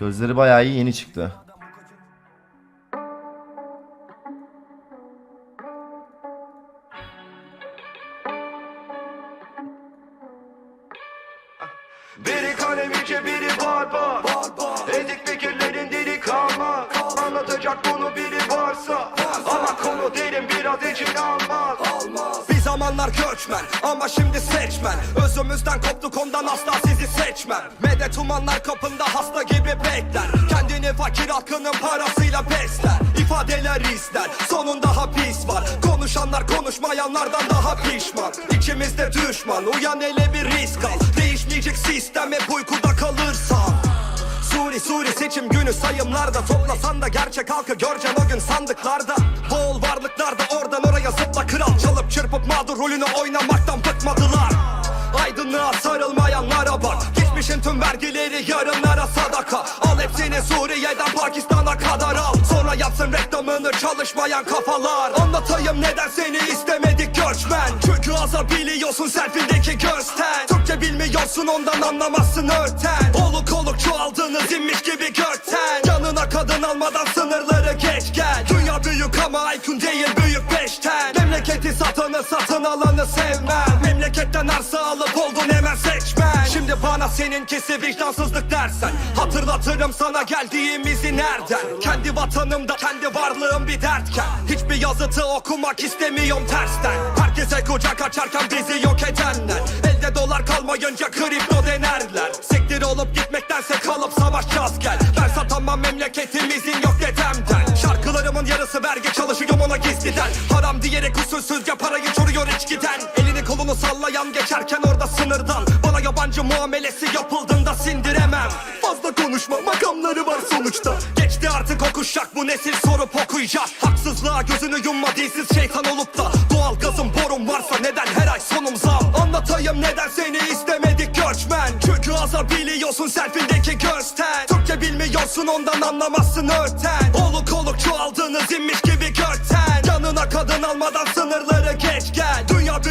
Gözleri bayağı iyi yeni çıktı. Biri kalemice biri barbar Ezik fikirlerin dili kalmaz. Anlatacak bunu biri varsa Ama konu derin biraz için almaz Zamanlar göçmen ama şimdi seçmen. Özümüzden koptuk ondan asla sizi seçmem. Medet umanlar kapında hasta gibi bekler. Kendini fakir halkının parasıyla besler. İfadeler ister sonunda hapis var. Konuşanlar konuşmayanlardan daha pişman. İçimizde düşman uyan ele bir risk al. Değişmeyecek sistem hep uykuda kalırsan Suri Suri seçim günü sayımlarda. Toplasan da gerçek halkı göreceksin o gün sandıklarda. Bol varlıklarda Çırpıp mağdur rolünü oynamaktan bıkmadılar. Aydınlığa sarılmayanlara bak. Geçmişin tüm vergileri yarınlara sadaka. Al hepsini Suriye'den Pakistan'a kadar al. Sonra yapsın reklamını çalışmayan kafalar. Anlatayım neden seni istemedik göçmen. Çünkü azabiliyorsun selfindeki gözten Türkçe bilmiyorsun ondan anlamazsın örten. Oluk oluk çoğaldığınız inmiş gibi gökten. Yanına kadın almadan satın alanı sevmem. Memleketten arsa alıp oldun hemen seçmen. Şimdi bana seninkisi vicdansızlık dersen Hatırlatırım sana geldiğimizi nereden? Kendi vatanımda kendi varlığım bir dertken Hiçbir yazıtı okumak istemiyorum tersten. Herkese kucak açarken bizi yok edenler Elde dolar kalmayınca kripto denerler. Sektir olup gitmektense kalıp savaşacağız gel Ben satamam memleketimizin yok dedemden. Şarkılarımın yarısı vergi çalışıyorum ona gizliden. Haram diyerek usulsüzce parayı çoruyor içkiden Elini kolunu sallayan geçerken orada sınırdan. Bana yabancı muamelesi yapıldığında sindiremem. Fazla konuşma makamları var sonuçta. Geçti artık o kuşak bu nesil sorup okuyacak. Haksızlığa gözünü yumma dilsiz şeytan olup da. Doğal gazın borun varsa neden her ay sonum zam? Anlatayım neden seni istemedik göçmen? Çünkü azabiliyorsun selfindeki gözten Türkçe bilmiyorsun ondan anlamazsın örten. Oluk oluk çoğaldığınız inmiş gibi gökten. Yanına kadın almadan sınırları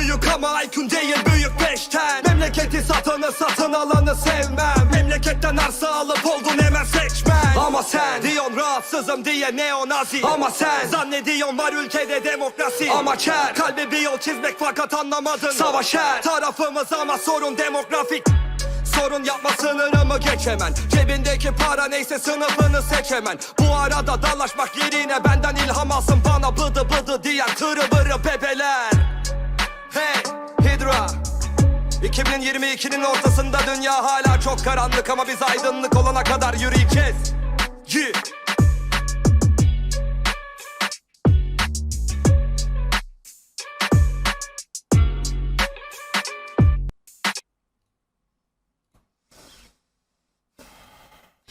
büyük ama IQ'un değil büyük beşten Memleketi satanı satın alanı sevmem. Memleketten arsa alıp oldun hemen seçmen. Ama sen diyorsun rahatsızım diye neonazi. Ama sen zannediyorsun var ülkede demokrasi. Ama ker kalbi bir yol çizmek fakat anlamadın. Savaş her tarafımız ama sorun demografik. Sorun yapma sınırımı geç Cebindeki para neyse sınıfını seç Bu arada dalaşmak yerine benden ilham alsın. Bana bıdı bıdı diyen tırı bırı bebeler 2022'nin ortasında dünya hala çok karanlık Ama biz aydınlık olana kadar yürüyeceğiz Yeah.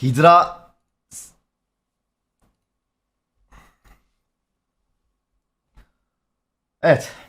Hidra Evet.